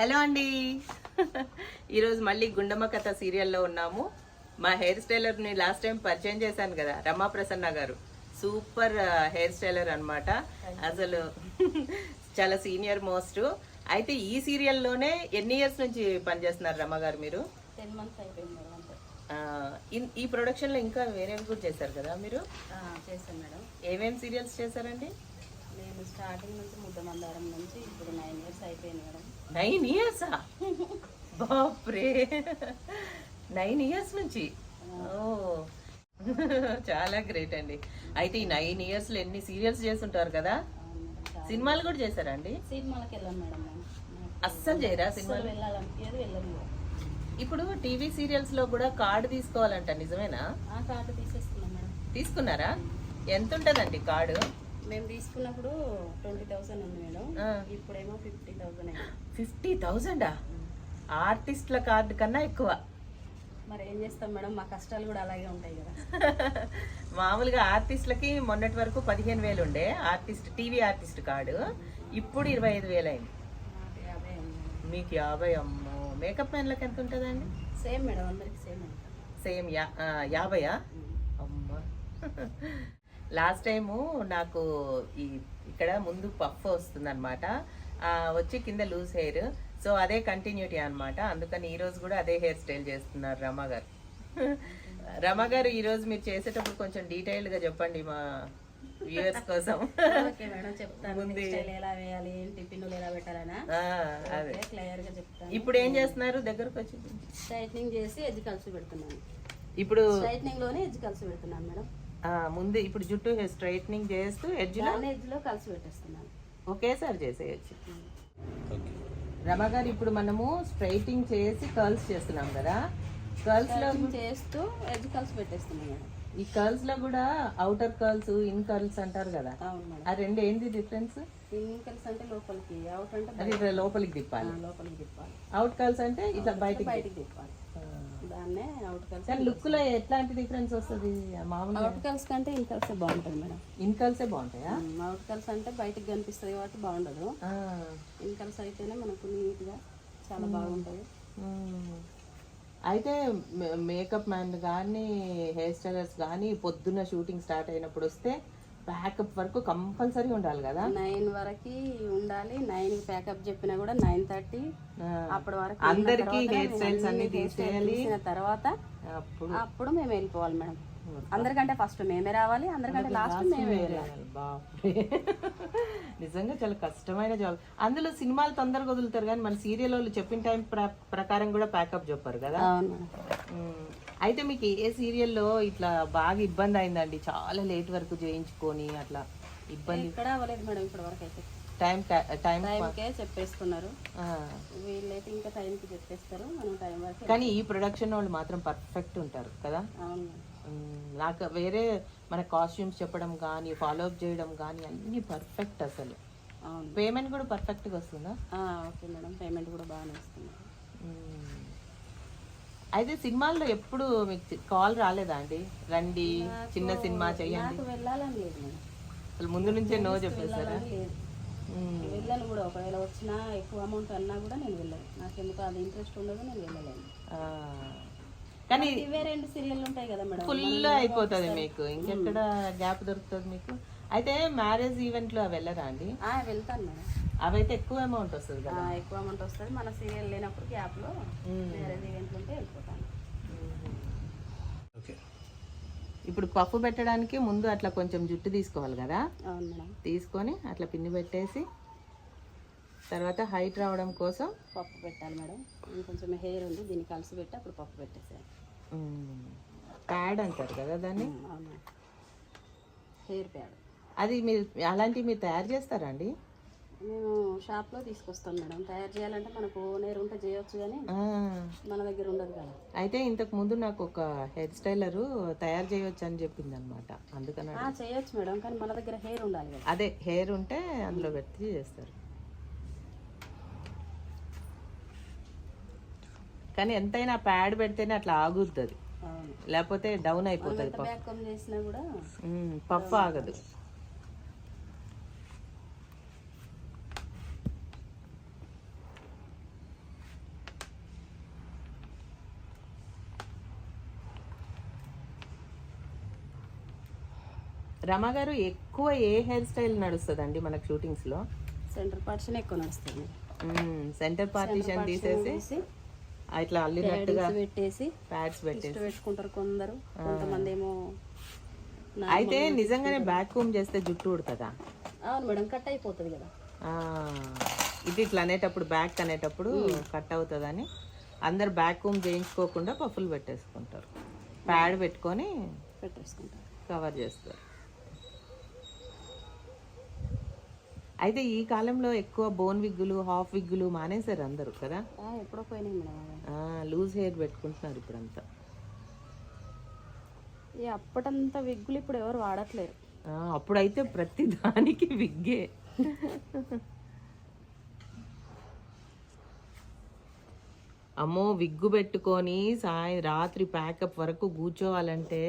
Hello అండి. ఈరోజు మళ్ళీ గుండమ్మ కథ సీరియల్లో ఉన్నాము. మా హెయిర్ స్టైలర్ని లాస్ట్ టైం పరిచయం చేశాను కదా రమా ప్రసన్న గారు. సూపర్ హెయిర్ స్టైలర్ అన్నమాట. అసలు చాలా సీనియర్ మోస్ట్. అయితే ఈ సీరియల్లోనే ఎన్ని ఇయర్స్ నుంచి పనిచేస్తున్నారు రమ గారు మీరు? టెన్ మంత్స్ అయిపోయింది ఇన్- ఈ ప్రొడక్షన్లో ఇంకా వేరేవి కూడా చేశారు కదా మీరు? చేశాను మేడం. ఏమేం సీరియల్స్ చేశారండి? నేను స్టార్టింగ్ నుంచి ముద్ద మందారం నుంచి ఇప్పుడు నైన్ ఇయర్స్ అయిపోయింది మేడం. నైన్ ఇయర్సా బాప్రే. నైన్ ఇయర్స్ నుంచి? ఓ చాలా గ్రేట్ అండి. అయితే ఈ నైన్ ఇయర్స్లో ఎన్ని సీరియల్స్ చేస్తుంటారు కదా. సినిమాలు కూడా చేశారండి సినిమాలకు వెళ్ళాను మేడం నేను అస్సలు చేయరా సినిమాలు? వెళ్ళాలనిపించేది వెళ్ళను కూడా. ఇప్పుడు టీవీ సీరియల్స్లో కూడా కార్డు తీసుకోవాలంట నిజమేనా? ఆ కార్డు తీసేసుకున్నాం మేడం. తీసుకున్నారా? ఎంత ఉంటదండి కార్డు మేము తీసుకున్నప్పుడు ట్వంటీ థౌసండ్ ఉంది మేడం. ఇప్పుడేమో ఫిఫ్టీ థౌసండ్ అయింది. ఫిఫ్టీ థౌజండా? ఆర్టిస్ట్ల కార్డు కన్నా ఎక్కువ. మరి ఏం చేస్తాం మేడం? మా కష్టాలు కూడా అలాగే ఉంటాయి కదా. మామూలుగా ఆర్టిస్టులకి మొన్నటి వరకు పదిహేను వేలు ఉండే ఆర్టిస్ట్ టీవీ ఆర్టిస్ట్ కార్డు. ఇప్పుడు ఇరవై ఐదు వేలు అయింది మీకు యాభై అమ్మో. మేకప్ మ్యాన్లకు ఎంత ఉంటుందండి? సేమ్ మేడం అందరికి సేమ్ సేమ్ యా యాభైయా? అమ్మా. లాస్ట్ టైము నాకు ఈ ఇక్కడ ముందు పఫ్ వస్తుంది అనమాట వచ్చి కింద లూజ్ హెయిర్. సో అదే కంటిన్యూటీ అన్నమాట. అందుకని ఈ రోజు కూడా అదే హెయిర్ స్టైల్ చేస్తున్నారు రమ గారు. రమ గారు ఈ రోజు మీరు చేసేటప్పుడు కొంచెం డీటెయిల్డ్గా చెప్పండి మా వ్యూవర్స్ కోసం. ఓకే మేడం చెప్తాను. ముందే. స్టైల్ ఎలా వేయాలి ఏంటి పిన్నులు ఎలా పెట్టాలనా? అదే. క్లియర్గా చెప్తాను. ఇప్పుడు ఏం చేస్తున్నారు? దగ్గరకు వచ్చి. స్ట్రైట్నింగ్ చేసి ఎడ్జ్ కలిసి పెడుతున్నాను. ఇప్పుడు స్ట్రైట్నింగ్లోనే ఎడ్జ్ కలిసి పెడుతున్నాను మేడం. ముందు ఇప్పుడు జుట్టు స్ట్రైట్నింగ్ చేస్తూ ఎడ్జ్లో దాన్ని ఎడ్జ్లో కలిసి పెట్టేస్తున్నాను. ఒకేసారి చేసేయచ్చు. రమ గారు ఇప్పుడు మనము స్ట్రైటింగ్ చేసి కర్ల్స్ చేస్తున్నాం కదా. కర్ల్స్లో చేస్తూ ఎడ్జ్ కలిసి పెట్టేస్తున్నాను మేడం. ఈ కర్ల్స్లో కూడా అవుటర్ కర్ల్స్ ఇన్ కర్ల్స్ అంటారు కదా. ఆ రెండు ఏంది డిఫరెన్స్ ఇన్ అంటే లోపలికి అవుట్ అంటే లోపలికి తిప్పాలి. లోపలికి తిప్పాలి. అవుట్ కర్ల్స్ అంటే ఇట్లా బయటికి బయటికి తిప్పాలి. దాన్నే అవుట్ కలిసి కానీ లుక్లో ఎట్లాంటి డిఫరెన్స్ వస్తుంది? మామూలుగా? అవుట్ కలిసి కంటే ఇన్ కలిసి బాగుంటుంది మేడం. ఇన్ కర్ల్సే బాగుంటాయా? అవుట్ కలిసి అంటే బయటికి కనిపిస్తుంది కాబట్టి బాగుండదు. ఆ, ఇన్ కలిసి అయితేనే మనకు నీట్గా చాలా బాగుంటుంది. అయితే మేకప్ మ్యాన్ కానీ హెయిర్ స్టైలర్స్ కానీ పొద్దున్న షూటింగ్ స్టార్ట్ అయినప్పుడు వస్తే ప్యాకప్ వరకు కంపల్సరీ ఉండాలి కదా? నైన్ వరకు ఉండాలి. నైన్ ప్యాకప్ చెప్పినా కూడా నైన్ థర్టీ. అప్పటి వరకు అందరికీ హెయిర్ స్టైల్స్ అన్ని తీసేయాలి. తర్వాత అప్పుడు అప్పుడు మేము వెళ్ళిపోవాలి మేడం. అందరికంటే ఫస్ట్ మేమే రావాలి అందరికంటే లాస్ట్ మేమే నిజంగా చాలా కష్టమైన జాబ్. అందులో సినిమాలు తొందరగా వదులుతారు కానీ మన సీరియల్ వాళ్ళు చెప్పిన టైం ప్రకారం కూడా ప్యాకప్ చెప్పారు కదా. అయితే మీకు ఏ సీరియల్లో ఇట్లా బాగా ఇబ్బంది అయిందండి? చాలా లేట్ వరకు చేయించుకొని అట్లా ఇబ్బంది ఇక్కడ అవ్వలేదు మేడం ఇప్పటి వరకు అయితే టైం టైం టైంకే చెప్పేస్తున్నారు వీళ్ళైతే ఇంకా టైంకి చెప్పేస్తారు. మనం టైం వరకు కానీ ఈ ప్రొడక్షన్ వాళ్ళు మాత్రం పర్ఫెక్ట్ ఉంటారు కదా? అవును. నాకు వేరే మన కాస్ట్యూమ్స్ చెప్పడం కానీ ఫాలో అప్ చేయడం కానీ అన్ని పర్ఫెక్ట్ అసలు. పేమెంట్ కూడా పర్ఫెక్ట్గా వస్తుందా? Okay madam. పేమెంట్ కూడా బాగానే వస్తుంది. అయితే సినిమాల్లో ఎప్పుడు మీకు కాల్ రాలేదా అండి? రండి చిన్న సినిమా చెయ్యండి. వెళ్ళాలని లేదు అసలు ముందు నుంచే నో మ్మ్. వెళ్ళాను కూడా. ఒకవేళ వచ్చినా ఎక్కువ అమౌంట్ అన్నా కూడా నేను వెళ్ళాను. నాకు ఎందుకు అది ఇంట్రెస్ట్ ఉండదు నేను వెళ్ళలేను. కానీ ఇవే రెండు సీరియల్ ఉంటాయి కదా మేడం. ఫుల్ అయిపోతుంది మీకు. ఇంకెక్కడ గ్యాప్ దొరుకుతుంది మీకు? అయితే మ్యారేజ్ ఈవెంట్లు అవి వెళ్ళరా అండి? ఆ, వెళ్తాను మేడం. అవైతే ఎక్కువ అమౌంట్ వస్తుంది ఆ, కదా ఎక్కువ అమౌంట్ వస్తుంది. మన సీరియల్ లేనప్పుడు గ్యాప్లో. మ్యారేజ్ ఈవెంట్లు ఉంటే వెళ్ళిపోతాను. ఓకే. ఇప్పుడు పప్పు పెట్టడానికి ముందు అట్లా కొంచెం జుట్టు తీసుకోవాలి కదా? అవును మేడం. తీసుకొని అట్లా పిన్ని పెట్టేసి తర్వాత హైట్ రావడం కోసం పప్పు పెట్టాలి మేడం. ఇంకొంచెం హెయిర్ ఉంది దీన్ని కలిసి పెట్టి అప్పుడు పప్పు పెట్టేసాను ప్యాడ్ అంటారు కదా దాన్ని? అవును హెయిర్ ప్యాడ్ అది మీరు అలాంటివి మీరు తయారు చేస్తారా అండి? మేము షాప్లో తీసుకొస్తాం మేడం. తయారు చేయాలంటే మనకు నేరు ఉంటే చేయొచ్చు కానీ. మన దగ్గర ఉండదు కదా. అయితే ఇంతకు ముందు నాకు ఒక హెయిర్ స్టైలరు తయారు చేయొచ్చు అని చెప్పింది అనమాట అందుకని చేయొచ్చు మేడం కానీ మన దగ్గర హెయిర్ ఉండాలి కదా. అదే హెయిర్ ఉంటే అందులో పెట్టి చేస్తారు. కానీ ఎంతైనా ప్యాడ్ పెడితేనే అట్లా ఆగుద్ది అది లేకపోతే డౌన్ అయిపోతుంది పఫ్. ఆగదు. రమ గారు ఎక్కువ ఏ హెయిర్ స్టైల్ నడుస్తుందండి మనకు షూటింగ్స్లో సెంటర్ పార్ట్షన్ ఎక్కువ నడుస్తుంది. సెంటర్ పార్టీషన్ తీసేసి తీసి ఇట్లా అల్లినట్టుగా పెట్టేసి ప్యాడ్స్ పెట్టేసి. పెట్టుకుంటారు కొందరు. కొంతమంది ఏమో అయితే నిజంగానే బ్యాక్ హోమ్ చేస్తే జుట్టు ఉడుతుందా అవును మేడం కట్ అయిపోతుంది కదా. ఇది ఇట్లా అనేటప్పుడు బ్యాక్ అనేటప్పుడు కట్ అవుతుందని అందరు బ్యాక్ హోమ్ చేయించుకోకుండా పఫులు పెట్టేసుకుంటారు. ప్యాడ్ పెట్టుకొని పెట్టేసుకుంటారు. కవర్ చేస్తారు. అయితే ఈ కాలంలో ఎక్కువ బోన్ విగ్గులు హాఫ్ విగ్గులు మానేశారు అందరూ కదా? ఎప్పుడో పోయినాయి మేడం అవి లూజ్ హెయిర్ పెట్టుకుంటున్నారు ఇప్పుడంతా. ఈ అప్పటంతా విగ్గులు ఇప్పుడు ఎవరు వాడట్లేరు. అప్పుడైతే ప్రతి దానికి విగ్గే. అమ్మో విగ్గు పెట్టుకొని సాయ రాత్రి ప్యాకప్ వరకు కూర్చోవాలంటే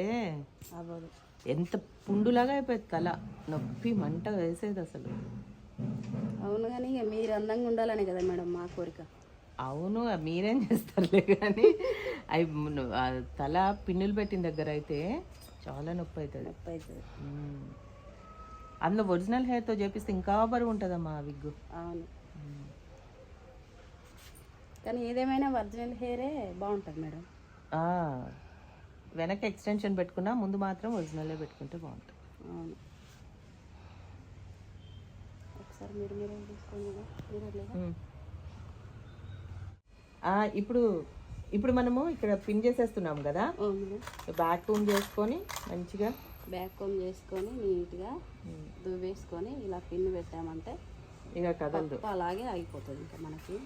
ఎంత పుండులాగా అయిపోయేది తల. నొప్పి మంట వేసేది అసలు. అవును కానీ ఇక మీరు అందంగా ఉండాలనే కదా మేడం మా కోరిక. అవును మీరేం చేస్తారులే కానీ అవి తల పిన్నులు పెట్టిన దగ్గర అయితే చాలా నొప్పి అవుతుంది. నొప్పి అవుతుంది. అందులో ఒరిజినల్ హెయిర్తో చేపిస్తే ఇంకా బరువు ఉంటుందమ్మా ఆ విగ్గు. అవును. కానీ ఏదేమైనా ఒరిజినల్ హెయిరే బాగుంటుంది మేడం. ఆ, వెనక ఎక్స్టెన్షన్ పెట్టుకున్నా ముందు మాత్రం ఒరిజినలే పెట్టుకుంటే బాగుంటుంది. అవును. ఒకసారి మీరు మీరే. ఆ, ఇప్పుడు ఇప్పుడు మనము ఇక్కడ పిన్ చేసేస్తున్నాం కదా? బ్యాక్ రూమ్ చేసుకొని మంచిగా బ్యాక్ కోమ్ చేసుకొని నీట్గా దువ్వేసుకొని ఇలా పిన్ పెట్టామంటే ఇక కదలదు. అలాగే ఆగిపోతుంది ఇంకా మనకి.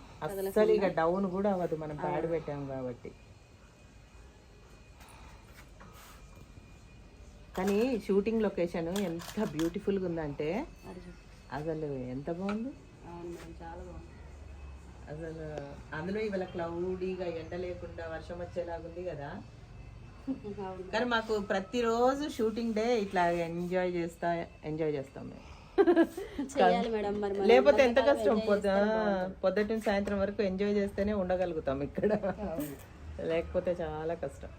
అస్సలు ఇక డౌన్ కూడా అవ్వదు. మనం ప్యాడ్ పెట్టాం కాబట్టి. కానీ షూటింగ్ లొకేషన్ ఎంత బ్యూటిఫుల్గా ఉందంటే. అసలు ఎంత బాగుంది? చాలా బాగుంది. అసలు అందులో ఇవాళ క్లౌడీగా ఎండ లేకుండా వర్షం వచ్చేలాగుంది కదా? అవును. కానీ మాకు ప్రతిరోజు షూటింగ్ డే ఇట్లా ఎంజాయ్ చేస్తా ఎంజాయ్ చేస్తాం మేము. లేకపోతే ఎంత కష్టం. పొద్దుటి సాయంత్రం వరకు ఎంజాయ్ చేస్తేనే ఉండగలుగుతాం ఇక్కడ. లేకపోతే చాలా కష్టం.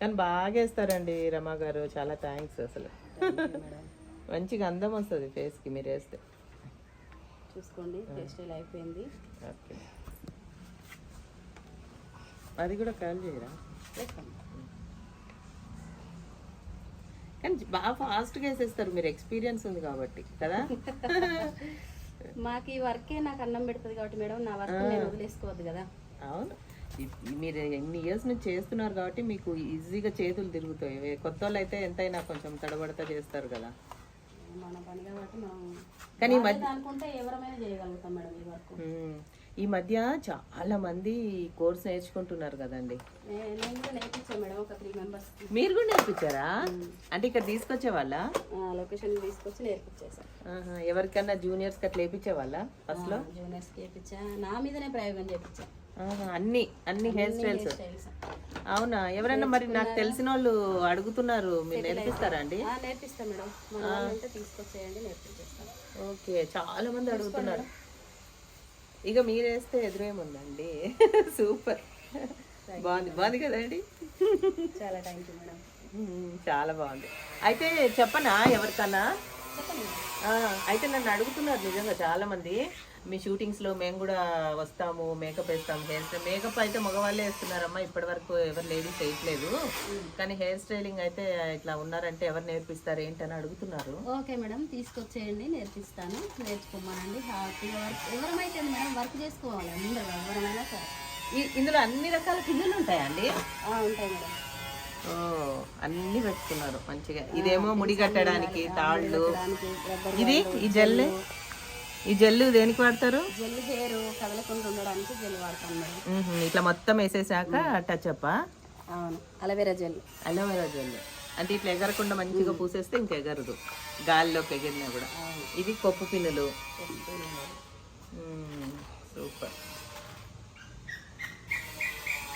కానీ బాగా వేస్తారండి రమా గారు చాలా థ్యాంక్స్ అసలు. మంచిగా అందం వస్తుంది ఫేస్కి మీరు వేస్తే. చూసుకోండి హెయిర్ స్టైల్ అయిపోయింది. ఓకే. అది కూడా కాల్ చేయరా? కానీ బాగా ఫాస్ట్గా వేసేస్తారు మీరు ఎక్స్పీరియన్స్ ఉంది కాబట్టి కదా? మాకు ఈ వర్కే నాకు అన్నం పెడుతుంది కాబట్టి మేడం నా వర్క్ నేను వదిలేసుకోవద్దు కదా. అవును. మీరు ఎన్ని ఇయర్స్ నుంచి చేస్తున్నారు కాబట్టి మీకు ఈజీగా చేతులు తిరుగుతాయి. కొత్త వాళ్ళు అయితే ఎంతైనా కొంచెం తడబడతా చేస్తారు కదా. కానీ ఈ మధ్య చాలా మంది కోర్స్ నేర్చుకుంటున్నారు కదండి. మీరు కూడా నేర్పించారా? అంటే ఇక్కడ తీసుకొచ్చే వాళ్ళ? లొకేషన్ తీసుకొచ్చి నేర్పించేసాను ఎవరికన్నా జూనియర్స్ అట్లా వేయించే వాళ్ళ? ఫస్ట్లో? జూనియర్స్కి చేయించా నా మీదనే ప్రయోగం ఆహా, అన్ని అన్ని హెయిర్ స్టైల్స్ అవునా? ఎవరైనా మరి నాకు తెలిసిన వాళ్ళు అడుగుతున్నారు మీరు నేర్పిస్తారా అండి? నేర్పిస్తాం మేడం. తీసుకొచ్చేయండి ఓకే చాలా మంది అడుగుతున్నారు. ఇక మీరు వేస్తే ఎదురేముందండి? సూపర్ బాగుంది బాగుంది కదండి చాలా థ్యాంక్ యూ మేడం. చాలా బాగుంది. అయితే చెప్పనా ఎవరికన్నా? అయితే నన్ను అడుగుతున్నారు నిజంగా చాలా మంది మీ షూటింగ్స్లో మేము కూడా వస్తాము మేకప్ వేస్తాము హెయిర్ స్టైల్ మేకప్ అయితే మగవాళ్ళే వేస్తున్నారమ్మా ఇప్పటి వరకు ఎవరు లేడీస్ వేయట్లేదు. కానీ హెయిర్ స్టైలింగ్ అయితే ఇట్లా ఉన్నారంటే ఎవరు నేర్పిస్తారు ఏంటని అడుగుతున్నారు? ఓకే మేడం తీసుకొచ్చేయండి నేర్పిస్తాను. నేర్చుకోమనండి హ్యాపీగా ఎవరమైతే మేడం వర్క్ చేసుకోవాలి అందరూ ఎవరైనా సరే. ఈ- ఇందులో అన్ని రకాల పిల్లలు ఉంటాయండి ఉంటాయి మేడం. అన్ని పెట్టుకున్నారు మంచిగా. ఇదేమో ముడి కట్టడానికి తాళ్ళు. ఇది? ఈ జెల్ ఈ జెల్ దేనికి వాడతారు? జెల్ హెయిర్ కదలకుండా ఉండడానికి జెల్ మేడం. ఇట్లా మొత్తం వేసేసాక టచ్ అప్ అవును. Aloe vera gel aloe vera gel అంటే ఇట్లా ఎగరకుండా మంచిగా పూసేస్తే ఇంక ఎగరదు. గాలిలోకి ఎగిరినా కూడా. ఇది కొప్పు పిన్నులు. సూపర్.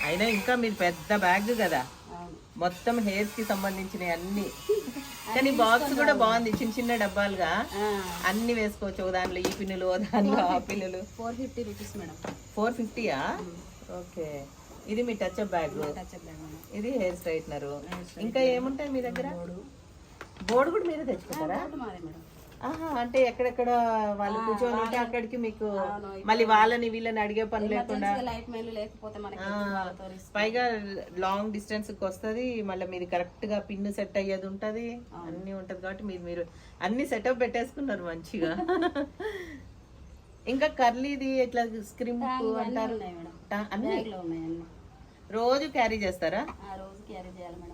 అయినా ఇంకా మీరు పెద్ద బ్యాగ్ కదా. మొత్తం హెయిర్స్కి సంబంధించినవి అన్ని. కానీ బాక్స్ కూడా బాగుంది చిన్న చిన్న డబ్బాలుగా. అన్ని వేసుకోవచ్చు ఒక దాంట్లో ఈ పిన్నులు ఓ దాంట్లో ఆ పిన్నులు. Four fifty rupees madam. Four ఫిఫ్టీయా? Okay. ఇది మీ touch up bag touch up bag madam. ఇది హెయిర్ స్ట్రైట్నర్. ఇంకా ఏముంటాయి మీ దగ్గర? బోర్డు. కూడా మీరే తెచ్చుకుంటారా? ఆహా అంటే ఎక్కడెక్కడ వాళ్ళు కూర్చొని ఉంటే అక్కడికి మీకు మళ్ళీ వాళ్ళని వీళ్ళని అడిగే పని లేకుండా పైగా లాంగ్ డిస్టెన్స్కి వస్తుంది మళ్ళీ మీది కరెక్ట్గా పిన్ సెట్ అయ్యేది ఉంటది అన్ని ఉంటది కాబట్టి మీరు మీరు అన్ని సెటప్ పెట్టేసుకున్నారు మంచిగా. ఇంకా కర్లీది ఇట్లా స్క్రీమ్ అంటారు? అన్ని? రోజు క్యారీ చేస్తారా? రోజు క్యారీ చేయాలి మేడం.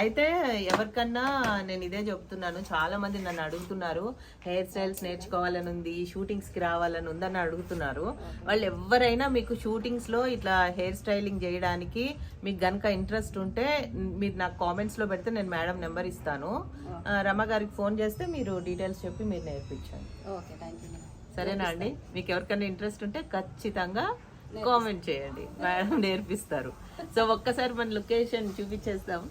అయితే ఎవరికన్నా నేను ఇదే చెప్తున్నాను చాలా మంది నన్ను అడుగుతున్నారు హెయిర్ స్టైల్స్ నేర్చుకోవాలని ఉంది షూటింగ్స్కి రావాలని ఉందని అడుగుతున్నారు. వాళ్ళు ఎవరైనా మీకు షూటింగ్స్లో ఇట్లా హెయిర్ స్టైలింగ్ చేయడానికి మీకు గనుక ఇంట్రెస్ట్ ఉంటే మీరు నాకు కామెంట్స్లో పెడితే నేను మేడం నెంబర్ ఇస్తాను. రమ గారికి ఫోన్ చేస్తే మీరు డీటెయిల్స్ చెప్పి మీరు నేర్పించండి. ఓకే థ్యాంక్ యూ మేడం సరేనా అండి? మీకు ఎవరికైనా ఇంట్రెస్ట్ ఉంటే ఖచ్చితంగా కామెంట్ చేయండి. మేడం నేర్పిస్తారు. సో ఒక్కసారి మన లొకేషన్ చూపించేస్తాం.